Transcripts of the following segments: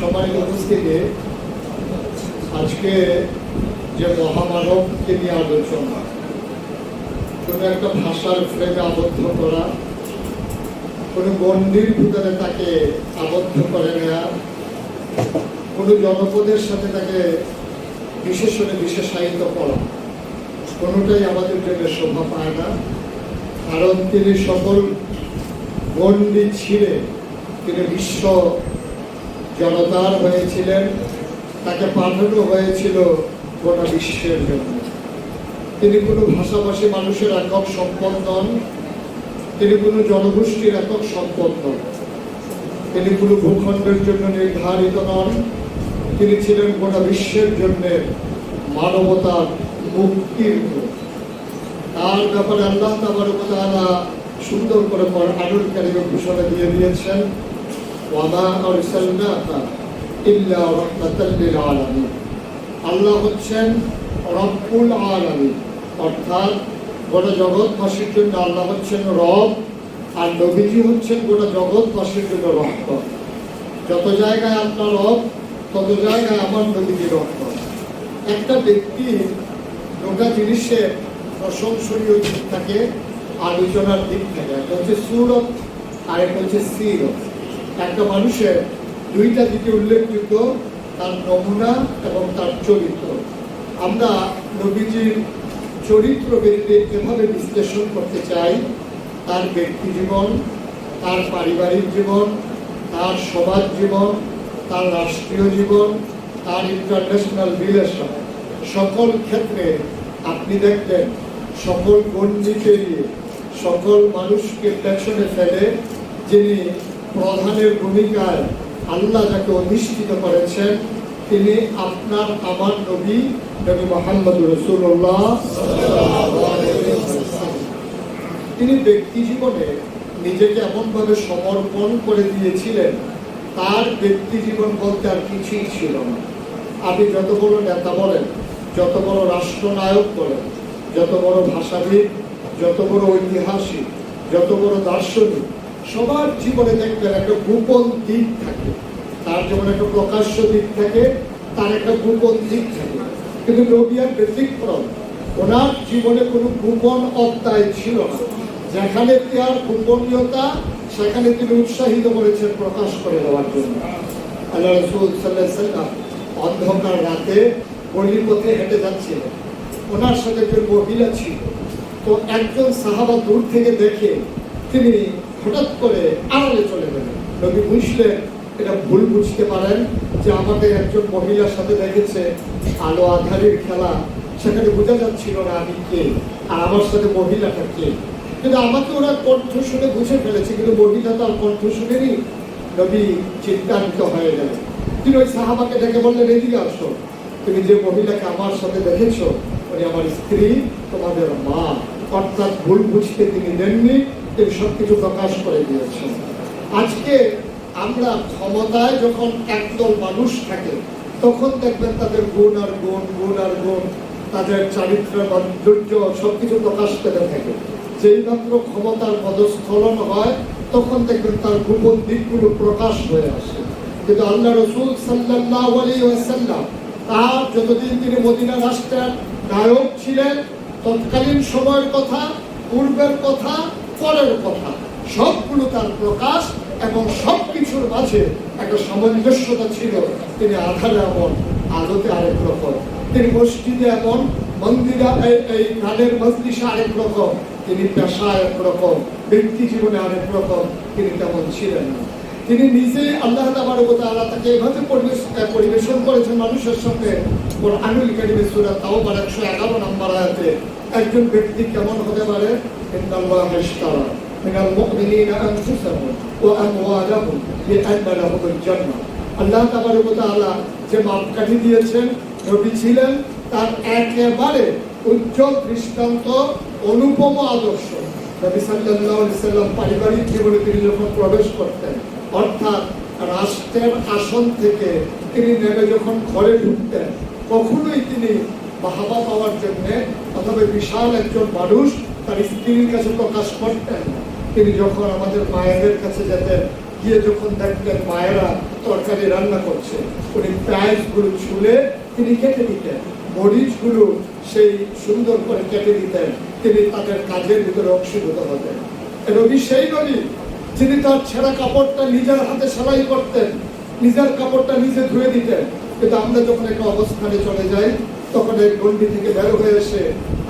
সম্মানিত উপস্থিতি আজকে যে মহামানবকে নিয়ে আলোচনা, কোনো একটা ভাষার ফ্রেমে আবদ্ধ করা, কোনো গণ্ডির ভিতরে তাকে আবদ্ধ করে নেওয়া কোনো জনপদের সাথে তাকে বিশেষণে বিশেষায়িত করা, কোনোটাই আমাদের জন্য শোভা পায় না। কারণ তিনি সকল গণ্ডি ছিঁড়ে তিনি বিশ্ব জনতার হয়েছিলেন, তাকে পাঠানো হয়েছিল গোটা বিশ্বের জন্য। তিনি কোনো ভাষাভাষী মানুষের একক সম্পদ নন, তিনি কোনো জনগোষ্ঠীর একক সম্পদ নন। তিনি কোনো ভূখণ্ডের জন্য নির্ধারিত নন, তিনি ছিলেন গোটা বিশ্বের জন্য মানবতার মুক্তির তার ব্যাপারে আল্লাহ তাবারকতালা সুন্দর করে পর আনুল ঘোষণা দিয়ে দিয়েছেন ওয়ামা আরসালনাকা ইল্লা রাহমাতাল লিল আলামিন আল্লাহ হচ্ছেন রব্বুল আলামিন। অর্থাৎ গোটা জগৎবাসীর জন্য আল্লাহ হচ্ছেন রব আর নবীজি হচ্ছেন গোটা জগৎবাসীর জন্য রক্ত। যত জায়গায় আপনার রব, তত জায়গায় আমার নবীজি রক্ত। একটা ব্যক্তি গোটা জিনিসের প্রশংসনীয় দিক থাকে, আলোচনার দিক থাকে। একটা হচ্ছে সুরত আর একটা হচ্ছে সিরত। একটা মানুষের দুইটা দিকে উল্লেখযোগ্য, তার নমুনা এবং তার চরিত্র। আমরা নবীজির চরিত্র এভাবে বিশ্লেষণ করতে চাই। তার ব্যক্তি জীবন, তার পারিবারিক জীবন, তার সমাজ জীবন, তার রাষ্ট্রীয় জীবন, তার ইন্টারন্যাশনাল রিলেশন সকল ক্ষেত্রে আপনি দেখবেন, সকল গণ্ডি পেরিয়ে সকল মানুষকে পেছনে ফেলে যিনি প্রধানের ভূমিকায় আল্লাহ যাকে অধিষ্ঠিত করেছেন, তিনি আপনার আমার নবী নবী মোহাম্মদ রসুল্লাহ তিনি ব্যক্তি জীবনে নিজেকে এমনভাবে সমর্পণ করে দিয়েছিলেন, তার ব্যক্তি জীবন বলতে আর কিছুই ছিল না। আপনি যত বড় নেতা বলেন, যত বড় রাষ্ট্রনায়ক বলেন, যত বড় ভাষাবিদ, যত বড় ঐতিহাসিক, যত বড় দার্শনিক সবার জীবনে দেখবেন একটা গোপন দিক থাকে। তার যেমন একটা প্রকাশ্য দিক থাকে, তার একটা গোপন দিক থাকে। কিন্তু নবিয়ার ব্যতিক্রম, ওনার জীবনে কোনো গোপন অধ্যায় ছিল না। যেখানে তার গোপনীয়তা, সেখানে তিনি উৎসাহিত করেছেন প্রকাশ করে দেওয়ার জন্য। আল্লাহ রসুল সাল্লাহ অন্ধকার রাতে গলির পথে হেঁটে যাচ্ছিলেন। ওনার সাথে একজন মহিলা ছিল। তো একজন সাহাবা দূর থেকে দেখে তিনি হঠাৎ করে আড়ালে চলে গেলেন নবী বুঝলেন, এটা ভুল বুঝতে পারেন যে আমাকে একজন মহিলার সাথে দেখেছে আলো আধারের খেলা। সেখানে বোঝা যাচ্ছিল না আমি কে, আর আমার সাথে মহিলাটা কে। কিন্তু আমাকে ওরা কণ্ঠ শুনে বুঝে ফেলেছে, কিন্তু মহিলা তার কণ্ঠ শুনেনি। নবী চিন্তান্বিত হয়ে গেলেন তিনি ওই সাহাবাকে ডেকে বললেন এদিকে আসো। তুমি যে মহিলাকে আমার সাথে দেখেছ, উনি আমার স্ত্রী, তোমাদের মা। অর্থাৎ ভুল বুঝতে তিনি দেননি। তিনি সবকিছু প্রকাশ করে দিয়েছেন আজকে আমরা ক্ষমতায় যখন একদল মানুষ থাকে, তখন দেখবেন তাদের গুণ আর গুণ গুণ আর গুণ, তাদের চারিত্র ধৈর্য সবকিছু প্রকাশ পেতে থাকে। যেই মাত্র ক্ষমতার পদস্খলন হয়, তখন দেখবেন তার গোপন দিকগুলো প্রকাশ হয়ে আসে। কিন্তু আল্লাহ রসুল সাল্লাহ তার যতদিন তিনি মদিনা রাষ্ট্রের নায়ক ছিলেন, তৎকালীন সময়ের কথা, পূর্বের কথা পরের কথা। সবগুলো তার প্রকাশ এবং সব কিছুর মাঝে একটা সামঞ্জস্যতা ছিল। তিনি আধারে এমন আলোতে আরেক রকম। তিনি মসজিদে এমন মন্দিরা এই- গানের মজলিসে আরেক রকম। তিনি পেশা এক রকম, ব্যক্তি জীবনে আরেক রকম। তিনি তেমন ছিলেন না। তিনি নিজে আল্লাহ তাআলা তাকে এভাবে পরিবেশ- পরিবেশন করেছেন মানুষের সঙ্গে আনুল কারিমে সূরা তাওবার 111 নম্বর আয়াতে একজন ব্যক্তি কেমন হতে পারে? আল্লাহ যে দিয়েছেন ছিলেন তার দৃষ্টান্ত, অনুপম আদর্শ। পারিবারিক জীবনে তিনি যখন প্রবেশ করতেন, অর্থাৎ রাষ্ট্রের আসন থেকে তিনি নেমে যখন ঘরে ঢুকতেন, কখনোই তিনি বাহাবা পাওয়ার জন্য অথবা বিশাল একজন মানুষ তার স্ত্রীর কাছে প্রকাশ করতেন। তিনি যখন আমাদের মায়েদের কাছে যেতেন, গিয়ে যখন দেখতেন মায়েরা তরকারি রান্না করছে, উনি পেঁয়াজগুলো ছুলে তিনি কেটে দিতেন, মরিচগুলো সেই সুন্দর করে কেটে দিতেন, তিনি তাদের কাজের ভিতরে অংশীভূত হতেন। রবি সেই নবী যিনি তার ছেঁড়া কাপড়টা নিজের হাতে সেলাই করতেন, নিজের কাপড়টা নিজে ধুয়ে দিতেন, কিন্তু আমরা যখন একটা অবস্থানে চলে যাই তখন এই গন্ডি থেকে বের হয়ে এসে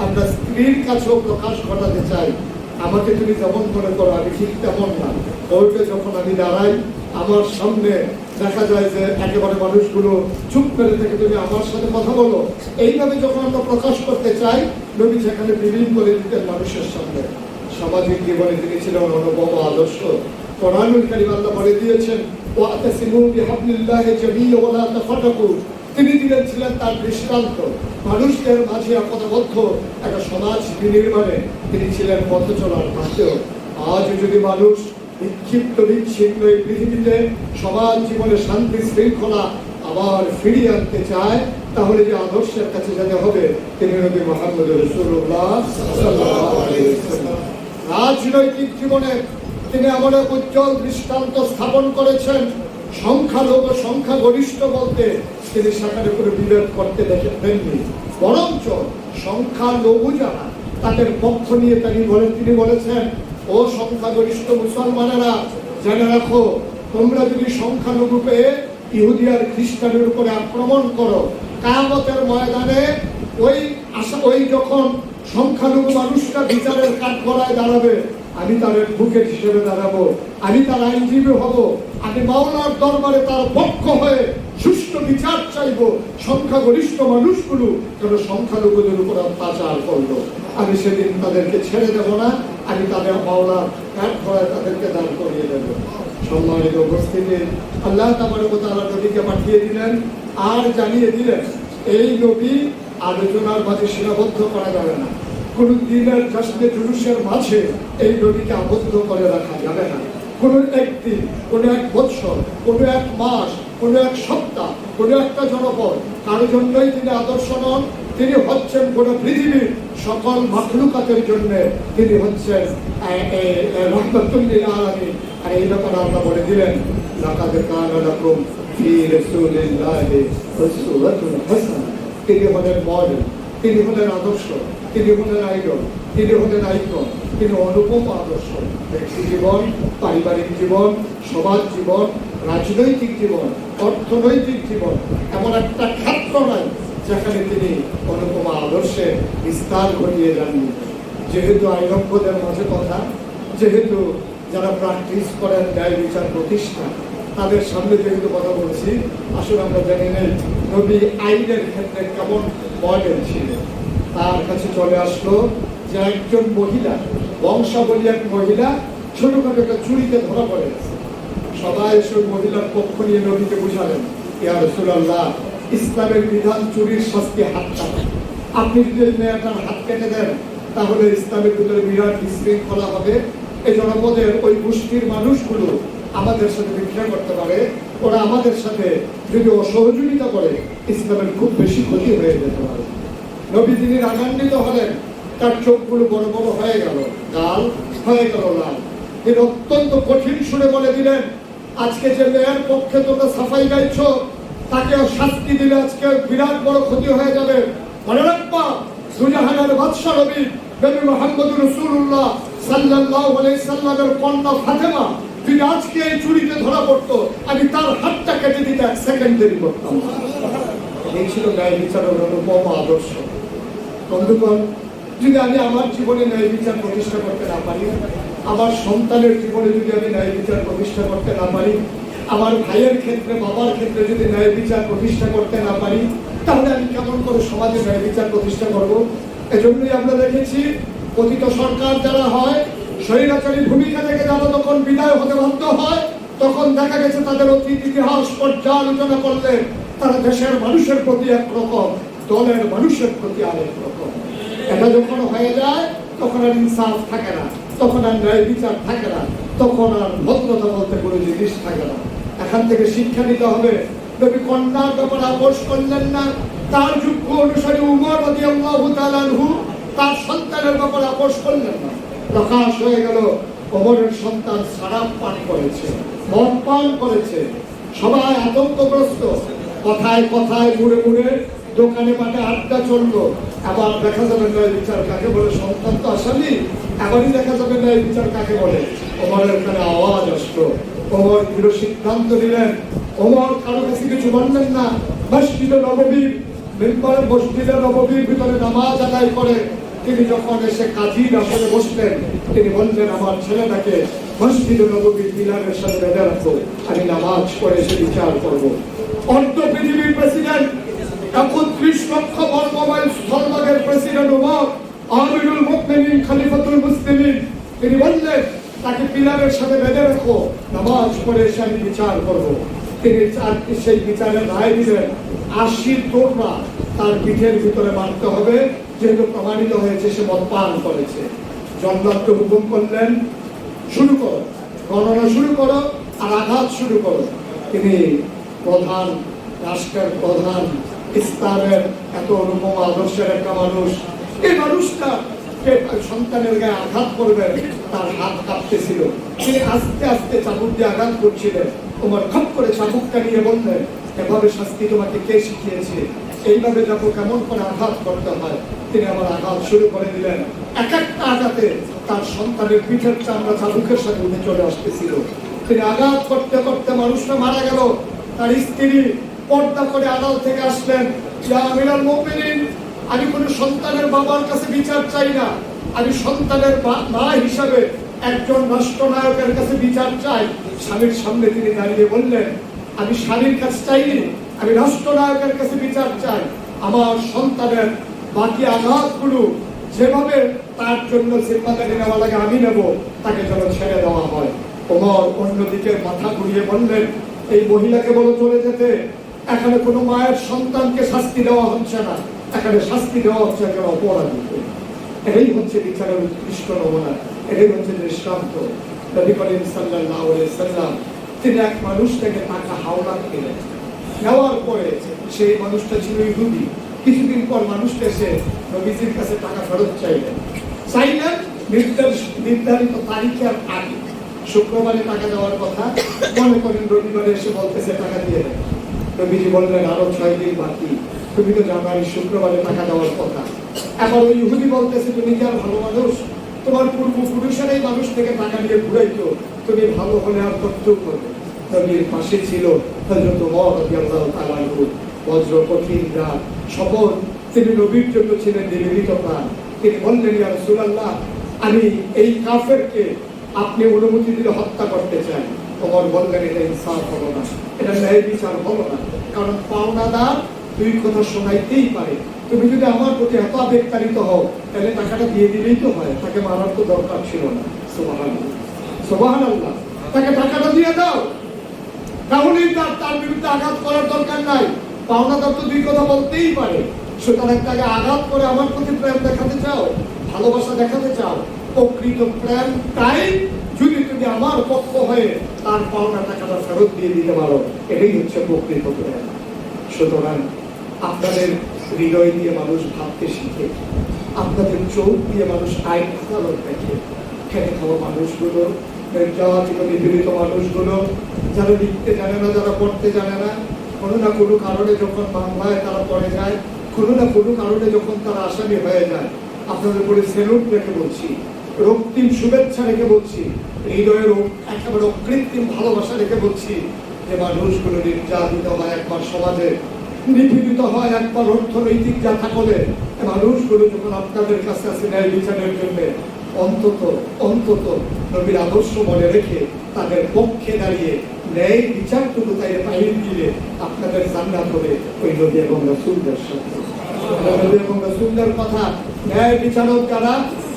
আমরা স্ত্রীর কাছেও প্রকাশ ঘটাতে চাই। আমাকে তুমি যেমন মনে করো, আমি ঠিক তেমন না। কোর্টে যখন আমি দাঁড়াই, আমার সামনে দেখা যায় যে একেবারে মানুষগুলো চুপ করে থেকে তুমি আমার সাথে কথা বলো। এইভাবে যখন আমরা প্রকাশ করতে চাই, নবী সেখানে বিলীন করে দিতেন মানুষের সামনে। সামাজিক জীবনে তিনি ছিলেন অনুপম আদর্শ। কোরআনুল কারীম বলে দিয়েছেন ওয়াতাসিমু বিহাবলিল্লাহি জামিয়া ওয়া লা তাফাররাকু। তিনি দিলেন, ছিলেন তার দৃষ্টান্ত। মানুষদের মাঝে একতাবদ্ধ একটা সমাজ বিনির্মাণে তিনি ছিলেন পথ চলার পাশেও আজ যদি মানুষ বিক্ষিপ্ত, বিচ্ছিন্ন এই পৃথিবীতে সমাজ জীবনে শান্তি, শৃঙ্খলা আবার ফিরিয়ে আনতে চায়, তাহলে যে আদর্শের কাছে যেতে হবে, তিনি নবী মোহাম্মদ রাজনৈতিক জীবনে তিনি এমন এক উজ্জ্বল দৃষ্টান্ত স্থাপন করেছেন, সংখ্যালঘু, সংখ্যাগরিষ্ঠ বলতে তিনি সেখানে কোনো বিভেদ করতে দেখে বরঞ্চ সংখ্যালঘু যারা তাদের পক্ষ নিয়ে তিনি বলেন, তিনি বলেছেন, ও সংখ্যাগরিষ্ঠ মুসলমানেরা, জেনে রাখো, তোমরা যদি সংখ্যালঘু পেয়ে ইহুদি আর খ্রিস্টানের উপরে আক্রমণ করো, কায়ামতের ময়দানে ওই আশা, ওই যখন সংখ্যালঘু মানুষটা বিচারের কাঠ গড়ায় দাঁড়াবে, আমি তার বুকের হিসেবে দাঁড়াবো, আমি তার আইনজীবী হব, আমি মাওলার দরবারে তার পক্ষ হয়ে সুষ্ঠু বিচার চাইব সংখ্যাগরিষ্ঠ মানুষগুলো যেন সংখ্যালঘুদের উপর অত্যাচার করল। আমি সেদিন তাদেরকে ছেড়ে দেব না, আমি তাদের মাওলার কাঠ গড়ায় তাদেরকে দাঁড় করিয়ে দেবো। সম্মানিত উপস্থিতি, আল্লাহ তাআলা নবীকে পাঠিয়ে দিলেন আর জানিয়ে দিলেন, এই নবী আলোচনার মাঝে সীমাবদ্ধ করা যাবে না। কোন দিনের জশ্নে জুলুসের মাঝে এই নবীকে আবদ্ধ করে রাখা যাবে না। কোন একদিন, কোন এক বৎসর, কোন এক মাস কোন এক সপ্তাহ কোন একটা জনপদ, তার জন্যই তিনি আদর্শ নন, তিনি হচ্ছেন গোটা পৃথিবীর সকল মাখলুকাতের জন্য তিনি হচ্ছেন আর এই ব্যাপারে বলে দিলেন, লাকাদ কানা লাকুম ফি রাসূলিল্লাহি উসওয়াতুন হাসানাহ। তিনি হলেন মডেল, তিনি হলেন আদর্শ, তিনি হলেন আইডল, তিনি হলেন আইকন, তিনি অনুপম আদর্শ। ব্যক্তি জীবন, পারিবারিক জীবন, সমাজ জীবন রাজনৈতিক জীবন, অর্থনৈতিক জীবন এমন একটা ক্ষেত্র নাই যেখানে তিনি অনুপমা আদর্শে বিস্তার ঘটিয়ে যাননি যেহেতু আইনজ্ঞদের মাঝে কথা, যেহেতু যারা প্র্যাকটিস করেন, ন্যায় বিচার প্রতিষ্ঠা, তাদের সামনে যেহেতু কথা বলছি, আসলে আমরা জানি নেই নবী আইনের ক্ষেত্রে কেমন মডেল ছিল তার কাছে চলে আসলো যে একজন মহিলা, বংশাবলী এক মহিলা ছোটখাটো একটা চুরিতে ধরা পড়ে গেছে। সবাই এসে ওই মহিলার পক্ষ নিয়ে নবীকে বুঝালেন ইয়া ইসলামের বিধান চুরির শাস্তি হাত কাটা। আপনি যদি মেয়েটার হাত কেটে দেন, তাহলে ইসলামের ভিতরে বিরাট বিশৃঙ্খলা হবে। এই জনপদের ওই গোষ্ঠীর মানুষগুলো আমাদের সাথে বিক্রিয়া করতে পারে। ওরা আমাদের সাথে যদি অসহযোগিতা করে, ইসলামের খুব বেশি ক্ষতি হয়ে যেতে পারে। নবী তিনি রাগান্বিত হলেন, তার চোখগুলো বড় বড় হয়ে গেল। গাল হয়ে গেল লাল। তিনি অত্যন্ত কঠিন সুরে বলে দিলেন আজকে যে মেয়ের পক্ষে তোমরা সাফাই গাইছ তাকে শাস্তি দিলে আজকে বিরাট বড় ক্ষতি হয়ে যাবে। মনে রাখবা দুজাহানের বাদশাহ নবী নবী মোহাম্মদ রসুল্লাহ সাল্লামের ফাতেমা যদি আজকে এই চুরিতে ধরা পড়তো। আমি তার হাতটা কেটে দিতে এক সেকেন্ড দেরি করতাম। এই ছিল ন্যায় বিচারের অনুপম আদর্শ। বন্ধুগণ, যদি আমি আমার জীবনে ন্যায় বিচার প্রতিষ্ঠা করতে না পারি আমার সন্তানের জীবনে যদি আমি ন্যায় বিচার প্রতিষ্ঠা করতে না পারি, আমার ভাইয়ের ক্ষেত্রে, বাবার ক্ষেত্রে যদি ন্যায় বিচার প্রতিষ্ঠা করতে না পারি, তাহলে আমি কেমন করে সমাজে ন্যায় বিচার প্রতিষ্ঠা করব? এজন্যই আমরা দেখেছি, পতিত সরকার যারা হয়, স্বৈরাচারী ভূমিকা থেকে যারা তখন বিদায় হতে বাধ্য হয়, তখন দেখা গেছে তাদের অতীত ইতিহাস পর্যালোচনা করলে তারা দেশের মানুষের প্রতি একরকম দলের মানুষের প্রতি আরেক রকম। এটা যখন হয়ে যায়, তখন আর ইনসাফ থাকে না। তখন আর ন্যায় বিচার থাকে না। তখন আর ভদ্রতা বলতে কোনো জিনিস থাকে না। এখান থেকে শিক্ষা নিতে হবে। নবী কন্যার ব্যাপারে আপোষ করলেন না, তার যোগ্য অনুসারে উমর তার সন্তানের ব্যাপারে আপোষ করলেন না। প্রকাশ হয়ে গেল ওমরের সন্তান সারাপ পান করেছে, মদ পান করেছে। সবাই আতঙ্কগ্রস্ত। কথায় কথায় মুড়ে মুড়ে দোকানে পাটে আড্ডা চলল। আবার দেখা যাবে ন্যায় বিচার কাকে বলে? সন্তান তো আসামি এবারই দেখা যাবে ন্যায় বিচার কাকে বলে? ওমরের এখানে আওয়াজ আসলো। ওমর দৃঢ় সিদ্ধান্ত নিলেন। ওমর কারও কাছে কিছু বললেন না। মসজিদে নববীর মেম্বার মসজিদে নববীর ভিতরে নামাজ আদায় করে। তিনি যখন এসে কাজীর আসলে বসলেন, তিনি বললেন, আমার ছেলেটাকে মসজিদে নববীর পিলারের সাথে বেঁধে রাখো। আমি নামাজ পড়ে সে বিচার করব। অর্ধ পৃথিবীর প্রেসিডেন্ট একত্রিশ লক্ষ বর্গমাইল স্থলভাগের প্রেসিডেন্ট ওমর আমিরুল মুকমিনিন খলিফাতুল মুসলিমিন। তিনি বললেন, তাকে পিলারের সাথে বেঁধে রাখো, নামাজ পড়ে এসে আমি বিচার করব। তিনি চার- সেই বিচারের রায় দিলেন আশি তোমরা তার পিঠের ভিতরে মারতে হবে, যেহেতু প্রমাণিত হয়েছে সে মদপান করেছে। জল্লাদকে হুকুম করলেন, শুরু করো, গণনা শুরু করো আর আঘাত শুরু করো। তিনি প্রধান, রাষ্ট্রের প্রধান ইসলামের এত অনুপম আদর্শের একটা মানুষ, এই মানুষটা সন্তানের গায়ে আঘাত করবেন তার হাত কাঁপতেছিল। তিনি আস্তে আস্তে চাবুক দিয়ে আঘাত করছিলেন। তোমার খপ করে চাবুকটা নিয়ে বললেন, এভাবে শাস্তি তোমাকে কে শিখিয়েছে? এইভাবে যাব কেমন করে আঘাত করতে হয়, তিনি আবার আঘাত শুরু করে দিলেন। এক একটা আঘাতে তার সন্তানের পিঠের চামড়া চাবুকের সাথে উঠে চলে আসতেছিল। তিনি আঘাত করতে করতে মানুষটা মারা গেল। তার স্ত্রী পর্দা করে আড়াল থেকে আসলেন। আমিরাল মুমিনিন, আমি কোনো সন্তানের বাবার কাছে বিচার চাই না। আমি সন্তানের মা হিসাবে একজন রাষ্ট্রনায়কের কাছে বিচার চাই। স্বামীর সামনে তিনি দাঁড়িয়ে বললেন, আমি স্বামীর কাছে চাইনি, আমি রাষ্ট্রনায়কের কাছে বিচার চাই। আমার সন্তানের বাকি আঘাতগুলো যেভাবে তার জন্য জিম্মাদারি নেওয়া লাগে, আমি নেব। তাকে যেন ছেড়ে দেওয়া হয়। ওমর অন্যদিকে মাথা ঘুরিয়ে বললেন, এই মহিলাকে বলো চলে যেতে। এখানে কোনো মায়ের সন্তানকে শাস্তি দেওয়া হচ্ছে না। এখানে শাস্তি দেওয়া হচ্ছে একজন অপরাধীকে এটাই হচ্ছে বিচারের উৎকৃষ্ট নমুনা। এটাই হচ্ছে দৃষ্টান্ত। সাল্লাম তিনি এক টাকা নেওয়ার পরে সেই মানুষটা ছিল ইহুদি। কিছুদিন পর মানুষটা এসে নবীজির কাছে টাকা ফেরত চাইলেন। চাইলেন নির্ধারিত তারিখের আগে। শুক্রবারে টাকা দেওয়ার কথা। মনে করেন রবিবারে এসে বলতেছে, টাকা দিয়ে দেন। নবীজি বললেন আরও ছয় দিন বাকি। তুমি তো জানো শুক্রবারে টাকা দেওয়ার কথা। এখন ওই ইহুদি বলতেছে তুমি কি আর ভালো মানুষ, তোমার পূর্বপুরুষের এই মানুষ থেকে টাকা নিয়ে ঘুরাইতো। তুমি ভালো হলে আর কর্তব্য করবে নবীর পাশে ছিল তাআলা আনহু। বজ্র, কঠিন রাত, শপথ। তিনি নবীর জন্য ছিলেন নিবেদিত প্রাণ। তিনি বললেন, ইয়া রাসূলুল্লাহ, আমি এই কাফেরকে আপনি অনুমতি দিলে হত্যা করতে চান ওমর বললেন এটা ইনসাফ হলো না। এটা ন্যায় বিচার হলো না। কারণ পাওনাদার দুই কথা শোনাইতেই পারে। তুমি যদি আমার প্রতি এত আবেগতাড়িত হও, তাহলে টাকাটা দিয়ে দিলেই তো হয়। তাকে মারার তো দরকার ছিল না। সোবাহান সোবাহান আল্লাহ তাকে টাকাটা দিয়ে দাও। তাহলেই তার তার বিরুদ্ধে আঘাত করার দরকার নাই। পাওনাদার তো দুই কথা বলতেই পারে। সুতরাং তাকে আঘাত করে আমার প্রতি প্রেম দেখাতে চাও, ভালোবাসা দেখাতে চাও। প্রকৃত প্রেম তাই যদি তুমি আমার পক্ষ হয়ে তার পাওনা টাকাটা ফেরত দিয়ে দিতে পারো, এটাই হচ্ছে প্রকৃত সুতরাং আপনাদের হৃদয় দিয়ে মানুষ ভাবতে শিখে, আপনাদের চোখ দিয়ে মানুষ আইন আদালত দেখে, খেটে খাওয়া মানুষগুলো, নির্যাতিত, নিপীড়িত মানুষগুলো, যারা লিখতে জানে না, যারা পড়তে জানে না, কোনো না কোনো কারণে যখন মামলায় তারা পড়ে যায়, কোনো না কোনো কারণে যখন তারা আসামি হয়ে যায়, আপনাদের উপরে সেলুট রেখে বলছি রক্তিম শুভেচ্ছা রেখে বলছি হৃদয়ের একেবারে অকৃত্রিম ভালোবাসা রেখে বলছি যে মানুষগুলো নির্যাতিত হয় একবার সমাজে নিপীড়িত হয় একবার অর্থনৈতিক যাথা করে মানুষগুলো যখন আপনাদের কাছে আসে ন্যায় বিচারের জন্য অন্তত অন্তত নবীর আদর্শ মনে রেখে তাদের পক্ষে দাঁড়িয়ে ন্যায় বিচারটুকু তাই পাইয়ে দিলে আপনাদের জান্নাত হবে ওই নবী এবং রসুলদের সাথে। নবী এবং রসুলদের কথা ন্যায় বিচারক যারা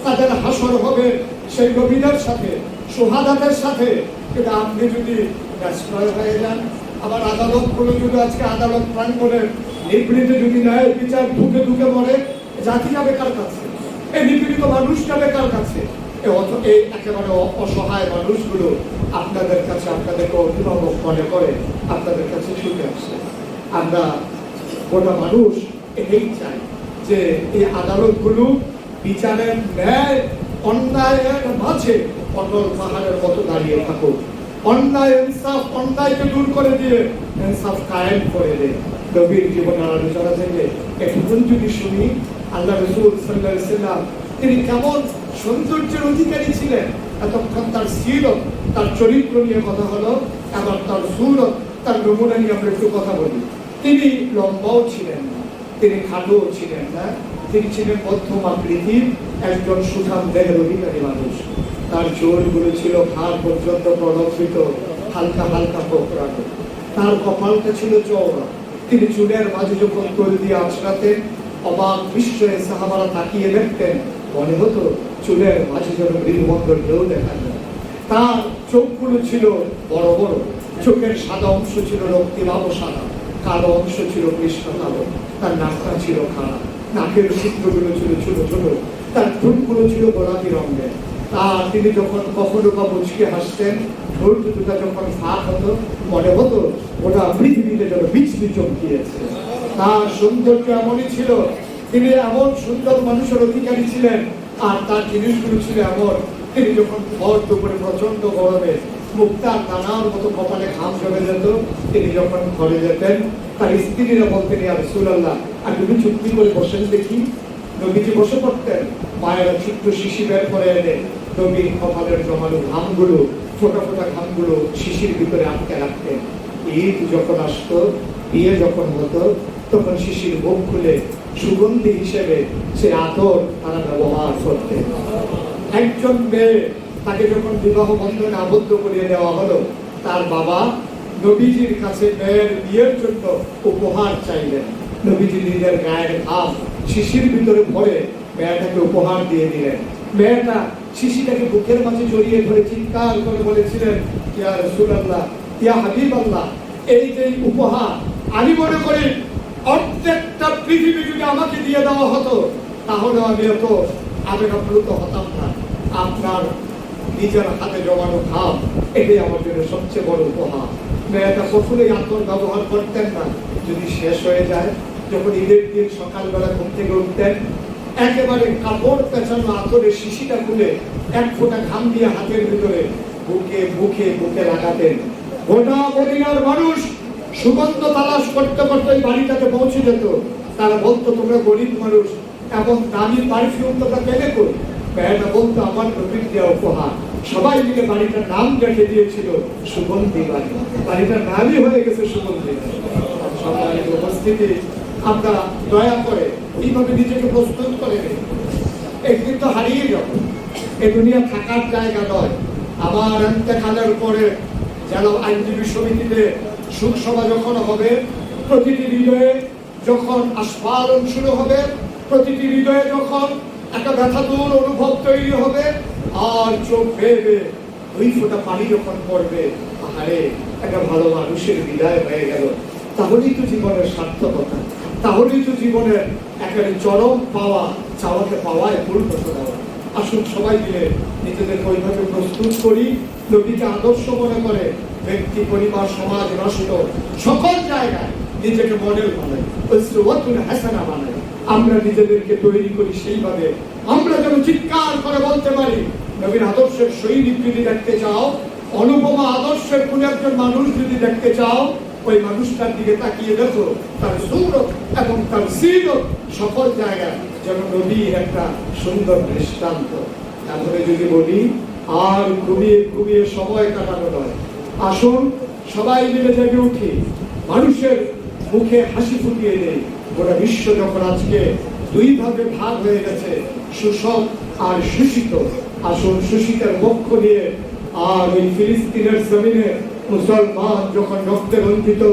তাদের হাসর হবে, সেই নবীদের সাথে সোহাদাতের সাথে। কিন্তু আপনি যদি ব্যস্তয় হয়ে যান, আবারগুলো যদি আজকে আদালত প্রাণ প্রাঙ্গণের নিবৃতে যদি ন্যায় বিচার ঢুকে ঢুকে মরে, জাতি যাবে কার কাছে? এই নিপীড়িত মানুষ যাবে কার কাছে? এই একেবারে অসহায় মানুষগুলো আপনাদের কাছে আপনাদেরকে অভিভাবক মনে করে, আপনাদের কাছে ছুটে আসে। আমরা গোটা মানুষ এটাই চাই যে এই আদালতগুলো বিচারের ন্যায়, অন্যায়ের মাঝে অটল পাহাড়ের দাঁড়িয়ে থাকুক। অন্যায়, ইনসাফ, অন্যায়কে দূর করে দিয়ে ইনসাফ কায়েম করে দেয় নবীর জীবনের আলোচনা থেকে যদি শুনি, আল্লাহ রসুল সাল্লাহ তিনি কেমন সৌন্দর্যের অধিকারী ছিলেন, এতক্ষণ তার সিরত তার চরিত্র নিয়ে কথা হলো এবার তার সুরত তার নমুনা নিয়ে আমরা একটু কথা বলি। তিনি লম্বাও ছিলেন না, তিনি খাটোও ছিলেন না তিনি ছিলেন মধ্যম আকৃতির একজন সুঠাম দেহের অধিকারী মানুষ। তার চোরগুলো ছিল ঘাড় পর্যন্ত প্রদর্শিত হালকা হালকা কোকড়ানো। তার কপালটা ছিল চওড়া। তিনি চুলের মাঝে যখন তোল দিয়ে আছড়াতেন, অবাক বিস্ময়ে সাহাবারা তাকিয়ে দেখতেন, মনে হতো চুলের মাঝে যেন মৃদুমন্দর ঢেউ দেখা যায়। তার চোখগুলো ছিল বড় বড়। চোখের সাদা অংশ ছিল রক্তিমাব সাদা কালো অংশ ছিল কৃষ্ণ কালো তার নাকটা ছিল খাড়া। নাকের সূত্রগুলো ছিল ছোট ছোট, তার ঠোঁটগুলো ছিল গোলাপি রঙের। আর তিনি যখন কখনো বা মুচকে হাসতেন ঠোঁট দুটা যখন ফাঁক হতো, মনে হতো ওটা পৃথিবীতে যেন বিচলি চমকিয়েছে। তার সৌন্দর্য এমনই ছিল, তিনি এমন সুন্দর মানুষের অধিকারী ছিলেন, আর তার জিনিসগুলো ছিল এমন, তিনি যখন ভর দুপুরে প্রচণ্ড গরমে মুক্তার নানার মতো কপালে ঘাম জমে যেত, তিনি যখন ঘরে যেতেন তার স্ত্রীরা বলতেন আর সুলাল্লাহ আর তুমি চুক্তি করে বসেন দেখি। নবীজি বসে পড়তেন, মায়েরা ছোট্ট শিশি বের করে এনে নবীর কপালের জমানো ঘামগুলো, ফোটা ফোটা ঘামগুলো শিশির ভিতরে আটকে রাখতেন। ঈদ যখন আসতো, বিয়ে যখন হতো, তখন শিশির মুখ খুলে সুগন্ধি হিসেবে সে আতর তারা ব্যবহার করতেন। একজন মেয়ে তাকে যখন বিবাহ বন্ধনে আবদ্ধ করিয়ে দেওয়া হলো, তার বাবা নবীজির কাছে মেয়ের বিয়ের জন্য উপহার চাইলেন। নবীজি নিজের গায়ের ঘাম শিশির ভিতরে ভরে মেয়েটাকে উপহার দিয়ে দিলেন। মেয়েটা শিশিটাকে বুকের মাঝে জড়িয়ে ধরে চিৎকার করে বলেছিলেন, ইয়া রসুলাল্লাহ, ইয়া হাবিব আল্লাহ এই যে উপহার আমি মনে করি অর্ধেকটা পৃথিবী যদি আমাকে দিয়ে দেওয়া হতো, তাহলে আমি এত আবেগাপ্লুত হতাম না। আপনার নিজের হাতে জমানো ঘাম, এটাই আমার জন্য সবচেয়ে বড় উপহার। মেয়েটা কখনোই আতর ব্যবহার করতেন না। যদি শেষ হয়ে যায়, যখন ঈদের দিন সকালবেলা ঘুম থেকে উঠতেন, একেবারে কাপড় পেঁচানো আতরের শিশিটা খুলে এক ফোঁটা ঘাম দিয়ে হাতের ভিতরে বুকে মুখে বুকে লাগাতেন। গোটা মদিনার মানুষ সুগন্ধ তালাশ করতে করতে ওই বাড়িটাতে পৌঁছে যেত। তারা বলতো, তোমরা গরিব মানুষ এবং দামি পারফিউম তোমরা পেলে কই? মেয়েটা বলতো, আমার নবীর দেওয়া উপহার। সবাই মিলে বাড়িটার নাম রেখে দিয়েছিল সুগন্ধি বাড়ি বাড়িটার নামই হয়ে গেছে সুগন্ধি। সম্মানিত উপস্থিতি আমরা দয়া করে এইভাবে নিজেকে প্রস্তুত করে একদিন তো হারিয়ে যাব এ দুনিয়া থাকার জায়গা নয়। আমার এতেখালের পরে যেন আইনজীবী সমিতিতে সুখ সভা যখন হবে, প্রতিটি হৃদয়ে যখন আস্ফালন শুরু হবে, প্রতিটি হৃদয়ে যখন একটা ব্যথা দূর অনুভব তৈরি হবে আর চোখ ফেলবে, দুই ফোঁটা পানি যখন পড়বে আহারে একটা ভালো মানুষের বিদায় হয়ে গেল। তাহলেই তো জীবনের সার্থকতা। তাহলেই তো জীবনের একেবারে চরম পাওয়া, চাওয়াকে পাওয়ায় পূর্ণত দেওয়া আসুন সবাই মিলে নিজেদেরকে ওইভাবে প্রস্তুত করি। নদীকে আদর্শ মনে করে ব্যক্তি, পরিবার, সমাজ রাষ্ট্র, সকল জায়গায় নিজেকে মডেল বানাই ওয়াতুল হাসানা বানাই। আমরা নিজেদেরকে তৈরি করি সেইভাবে। আমরা যেন চিৎকার করে বলতে পারি নবীর আদর্শের সৈনিক যদি দেখতে চাও, অনুপমা আদর্শের কোন একজন মানুষ যদি দেখতে চাও, ওই মানুষটার দিকে তাকিয়ে দেখো, তার সুরত এবং তার সিরত সকল জায়গায় যেন নবীর একটা সুন্দর দৃষ্টান্ত। তারপরে যদি বলি, আর ঘুমিয়ে ঘুমিয়ে সময় কাটানো নয়। আসুন, সবাই মিলে জেগে উঠি। মানুষের মুখে হাসি ফুটিয়ে নেই গোটা বিশ্ব যখন আজকে দুই ভাগে হয়ে গেছে সুষম আর সুশিত আসুন সুশীতের পক্ষ নিয়ে আর ওই ফিলিস্তিনের জমিনে মুসলমান যখন রক্তে রঞ্জিত,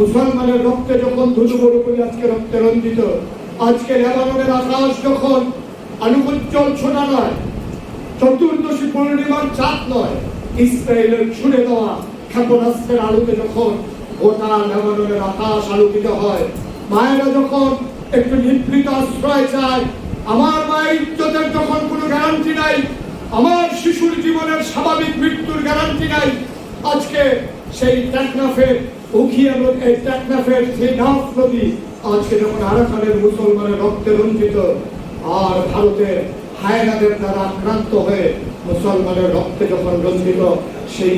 মুসলমানের রক্তে যখন ধুধু বড় করে আজকে রক্তে রঞ্জিত আজকে লেবাননের আকাশ যখন আনুগোজ্জ্বল ছোটা নয়, চতুর্দশী পূর্ণিমার চাঁদ নয়, ইসরায়েলের ছুড়ে দেওয়া ক্ষেপণাস্ত্রের আলোকে যখন গোটা লেবাননের আকাশ আলোকিত হয়, মায়েরা যখন একটু নিভৃত আশ্রয় চায়, আমার মায়ের ইজ্জতের যখন কোনো গ্যারান্টি নাই আমার শিশুর জীবনের স্বাভাবিক মৃত্যুর গ্যারান্টি নাই। আজকে সেই টেকনাফের উখিয়া নদী এই টেকনাফের সেই নাফ নদী আজকে যখন আরাকানের মুসলমানের রক্তে রঞ্জিত, আর ভারতের হায়নাদের দ্বারা আক্রান্ত হয়ে মুসলমানের রক্তে যখন রঞ্জিত, সেই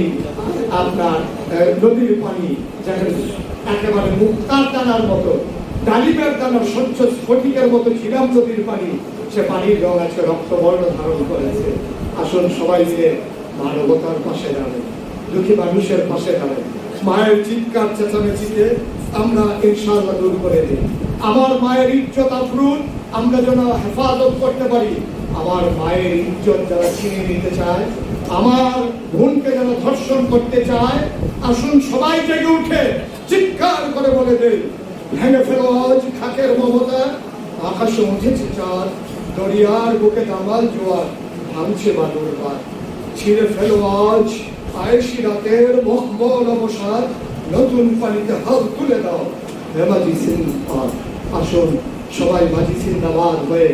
আপনার নদীর পানি যেখানে একেবারে মুক্তার দানার মতো, ডালিমের দানার স্বচ্ছ স্ফটিকের মতো ছিলাম নদীর পানি, সে পানির রং আছে রক্তবর্ণ ধারণ করেছে। আসুন সবাই মিলে মানবতার পাশে দাঁড়াই দুঃখী মানুষের পাশে দাঁড়াই মায়ের চিৎকার চেঁচামেচিতে আমরা ইনশাআল্লাহ দূর করে দিই। আমার মায়ের ইজ্জত আফরুন আমরা যেন হেফাজত করতে পারি। আমার মায়ের ইজ্জত যারা ছিনে নিতে চায়, আমার বোনকে যেন ধর্ষণ করতে চায়, আসুন সবাই জেগে উঠে চিৎকার করে বলে দেয় ভেঙে ফেলো আজ খাকের মমতা, আকাশে উঠেছে চাঁদ, দরিয়ার বুকে দামাল জোয়ার। ভাঙছে বালুর পাত ছিঁড়ে ফেলো আজ, আয়েশি রাতের মহমল অবসাদ, নতুন পানিতে হাত তুলে দাও হেমাজি সিন্দাবাদ। আসুন, সবাই মাঝি সিন্দাবাদ হয়ে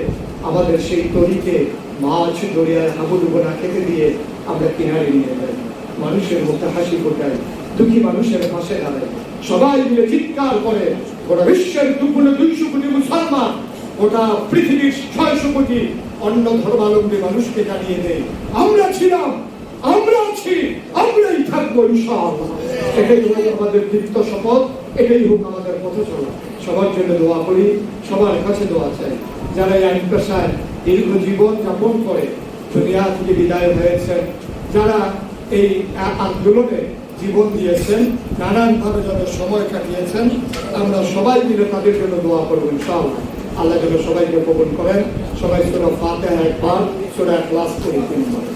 আমাদের সেই তরিকে মাছ দরিয়ায় হাবুডুবো না খেতে দিয়ে আমরা কিনারে নিয়ে যাই। মানুষের মুখে হাসি ফোটাই, দুঃখী মানুষের পাশে দাঁড়াই। সবাই মিলে চিৎকার করে, গোটা বিশ্বের দুপুরে দুইশো কোটি মুসলমান, গোটা পৃথিবীর ছয়শো কোটি অন্য ধর্মাবলম্বী মানুষকে জানিয়ে দেয় আমরা ছিলাম, আমরা আছি, আমরাই থাকব ইনশাআল্লাহ। এটাই হোক আমাদের দীপ্ত শপথ, এটাই হোক আমাদের পথ চলা। সবার জন্য দোয়া করি, সবার কাছে দোয়া চাই। যারা এই আইন পেশায় দীর্ঘ জীবন যাপন করে দুনিয়া থেকে বিদায় হয়েছেন, যারা এই আন্দোলনে জীবন দিয়েছেন, নানানভাবে যাদের সময় কাটিয়েছেন, আমরা সবাই মিলে তাদের জন্য দোয়া করব ইনশাআল্লাহ। আল্লাহ যেন সবাইকে কবুল করেন। সবাই সুরা ফাতে একবার সুরা ক্লাস করি তিনবার।